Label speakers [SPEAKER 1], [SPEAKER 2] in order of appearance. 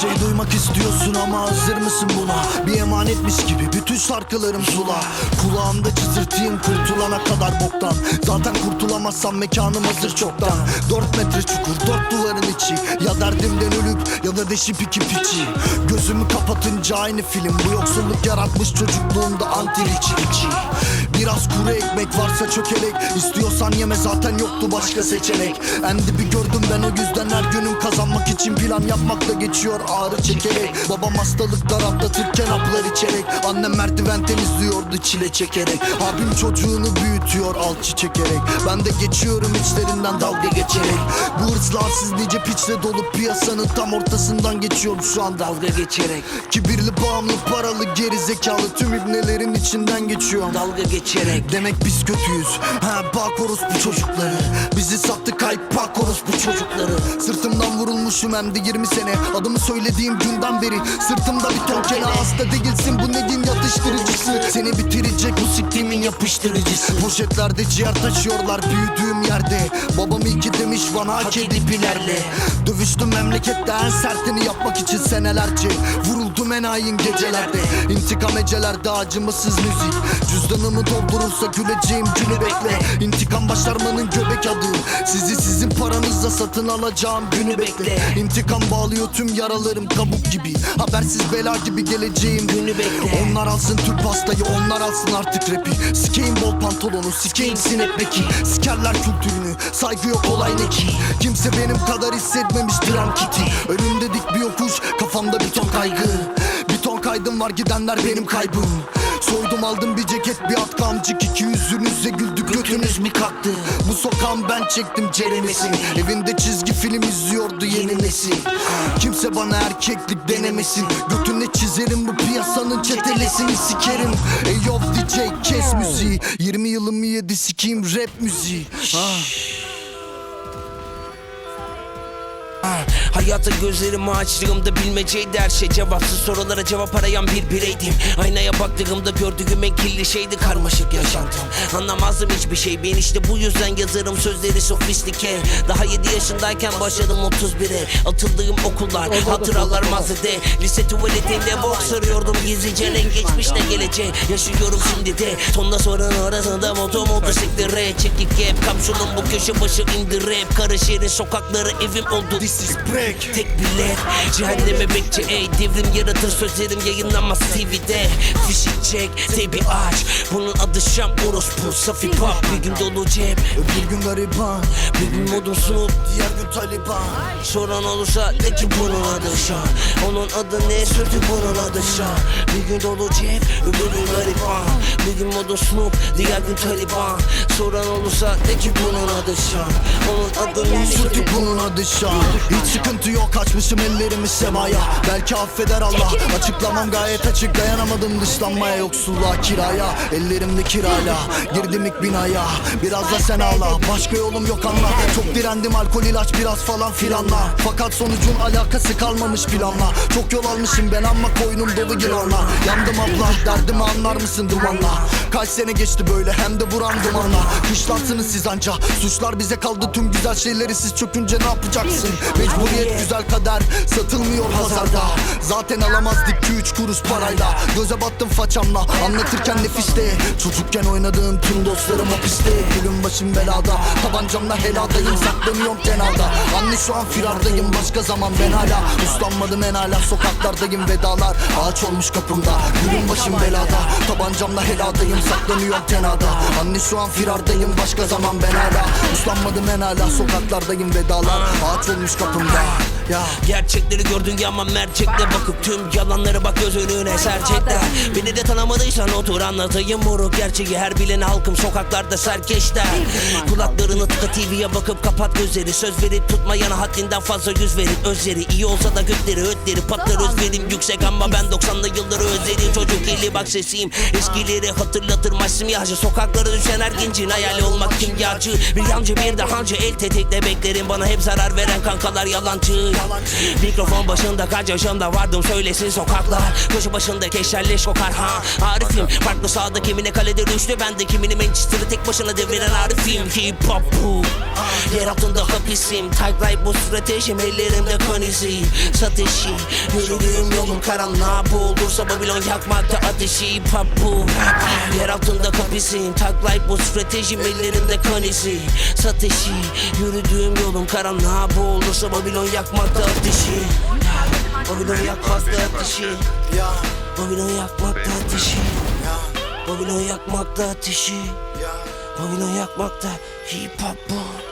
[SPEAKER 1] şey duymak istiyorsun ama hazır mısın buna? Bir emanetmiş gibi bütün şarkılarım sula Kulağımda çızırtayım kurtulana kadar boktan. Zaten kurtulamazsam mekanım hazır çoktan. Dört metre çukur dört duvarın içi. Ya derdimden ölüp ya da deşip iki piçi. Gözümü kapatınca aynı film. Bu yoksulluk yaratmış çocukluğumda antil içi içi. Biraz kuru ekmek varsa çökelek İstiyorsan yeme zaten yoktu başka seçenek. En dibi gördüm ben o yüzden her günüm kazanmak için plan yapmakla geçiyor ağrı çekerek. Babam hastalıklar atlatırken haplar içerek. Annem merdiven temizliyordu çile çekerek. Abim çocuğunu büyütüyor alçı çekerek. Ben de geçiyorum içlerinden dalga geçerek. Bu hırsla siz nice piçle dolu piyasanın tam ortasından geçiyorum şu an dalga geçerek. Kibirli bağımlı paralı geri zekalı tüm ibnelerin içinden geçiyorum
[SPEAKER 2] Dalga geçerek.
[SPEAKER 1] Demek biz kötüyüz. Ha bak bu çocukları. Bizi sattı kayıp bak bu çocukları. Sırtımdan vurulmuşum hem de 20 sene. Adımı söylediğim günden beri Sırtımda bir ton hasta değilsin. Bu ne din yatıştırıcısı? Seni bitirecek bu siktiğimin yapıştırıcısı. Poşetlerde ciğer taşıyorlar büyüdüğüm yerde Babam iyi ki demiş bana hak edip ilerle. Dövüştüm memlekette en sertini yapmak için senelerce. Vuruldum en hain gecelerde. İntikam ecelerde acımasız müzik. Cüzdanımı doldurursa güleceğim günü bekle. İntikam başarmanın göbek adı. Sizi sizin paranızla satın alacağım günü bekle. İntikam bağlıyor tüm yaralarım kabuk gibi. Habersiz bela gibi geleceğim
[SPEAKER 2] Günü bekle.
[SPEAKER 1] Onlar alsın Türk pastayı onlar alsın artık rapi. Sikeyim bol pantolonu sikeyim sinepbeki Sikerler kültürünü saygı yok olay ne ki? Kimse benim kadar hissetmemiş dram kiti. Önümde dik bir yokuş kafamda bir ton kaygı Bir ton kaydım var gidenler benim kaybım. Soydum aldım bir ceket bir at kamcık iki yüzünüze güldük götünüz mi kalktı? Bu sokağın ben çektim ceremesini Evinde çizgi film izliyordu yeni nesil. Kimse bana erkeklik denemesin. Götüne çizerim bu piyasanın çetelesini sikerim. Ey yo DJ kes müziği. 20 yılımı yedi sikeyim rap müziği. Ah.
[SPEAKER 2] Hayata gözlerimi açtığımda bilmeceydi her şey. Cevapsız sorulara cevap arayan bir bireydim. Aynaya baktığımda gördüğüm en kirli şeydi karmaşık yaşantım Anlamazdım hiçbir şey. Ben işte bu yüzden yazarım sözleri sofistike. Daha 7 yaşındayken başladım 31'e Atıldığım okullar hatıralar mazide. Lise tuvaletinde bok sarıyordum gizlice renk geçmişle geleceğe Yaşıyorum şimdi de. Tonla sorun arasında moto motosiklere Çekik hep kapşulum bu köşe başı indi rap Karaşehir'in sokakları evim oldu.
[SPEAKER 1] This is break.
[SPEAKER 2] Tek bilet Cehenneme bekçi ey Devrim yaratır sözlerim yayınlanmaz TV'de Fişi çek tebi aç. Bunun adı Şam orospu Safi pop Bir gün dolu cep
[SPEAKER 1] Bir gün gariban.
[SPEAKER 2] Bir gün modun sunup
[SPEAKER 1] Diğer gün Taliban.
[SPEAKER 2] Soran olursa de ki bunun adı Şam Onun adı ne sözü bunun adı Şam Bir gün dolu cep öbür gün gariban. Bir gün modun sunup diğer gün Taliban. Soran olursa de ki bunun adı Şam Onun adı ne sözü
[SPEAKER 1] Sürdük bunun adı şan Hiç sıkıntı yok açmışım ellerimi semaya. Belki affeder Allah. Açıklamam gayet açık. Dayanamadım dışlanmaya Yoksulluğa kiraya. Ellerimde kirayla Girdim ilk binaya Biraz da sen ağla. Başka yolum yok anla. Çok direndim alkol ilaç biraz falan filanla. Fakat sonucun alakası kalmamış planla. Çok yol almışım ben ama koynum dolu gironla Yandım abla derdimi anlar mısın dumanla? Kaç sene geçti böyle hem de buram dumanla. Kışlansınız siz anca. Suçlar bize kaldı tüm güzel şeyleri siz çökünce ne yapacaksın? Mecburiyet güzel kader satılmıyor pazarda Zaten alamazdık ki üç kuruş parayla. Göze battım façamla anlatırken nefiste. Çocukken oynadığım tüm dostlarım hapiste. Gülüm başım belada tabancamla heladayım saklanıyorum kenarda. Anne şu an firardayım başka zaman ben hala. Uslanmadım en hala sokaklardayım vedalar. Ağaç olmuş kapımda Gülüm başım belada. Tabancamla heladayım saklanıyorum kenarda. Anne şu an firardayım başka zaman ben hala. Uslanmadım en hala sokaklardayım vedalar. Ağaç olmuş kapımda ya.
[SPEAKER 2] Gerçekleri gördün ya ama mercekle bakıp tüm yalanları bak göz önüne Beni de tanımadıysan otur anlatayım moruk. Gerçeği her bilen halkım sokaklarda serkeşler. Kulaklarını tıka TV'ye bakıp kapat gözleri. Söz verip tutmayana haddinden fazla yüz verip özleri. İyi olsa da gökleri ötleri patlar özverim yüksek ama ben 90'lı yılları özledim. Çocuk eli bak sesim eskileri hatırlatır maçsım yağcı. Sokaklara düşen her gencin hayali olmak kimyacı Bir yancı bir de hancı. El tetikle beklerim. Bana hep zarar veren kankalar yalancı Mikrofon başında kaç yaşında vardım söylesin sokaklar. Köşe başında keşerleş kokar ha? Arifim farklı sahada kimine kalede düştü Ben de kimini Manchester'ı tek başına deviren Arifim. Hip hop bu. Yer altında hapisim Tag life bu stratejim Ellerimde kan izi Satışı Yürüdüğüm yolum karanlığa boğulursa Babilon yakmakta ateşi. Pop bu. Rap Yer altında Tag life bu stratejim Ellerimde kan izi. Satışı Yürüdüğüm yolum karanlığa boğulursa Babilon yakmakta ateşi. Babilon yakmakta ateşi. Babilon yakmakta ateşi. Babilon yakmakta ateşi. Babilon yakmakta hip hop bu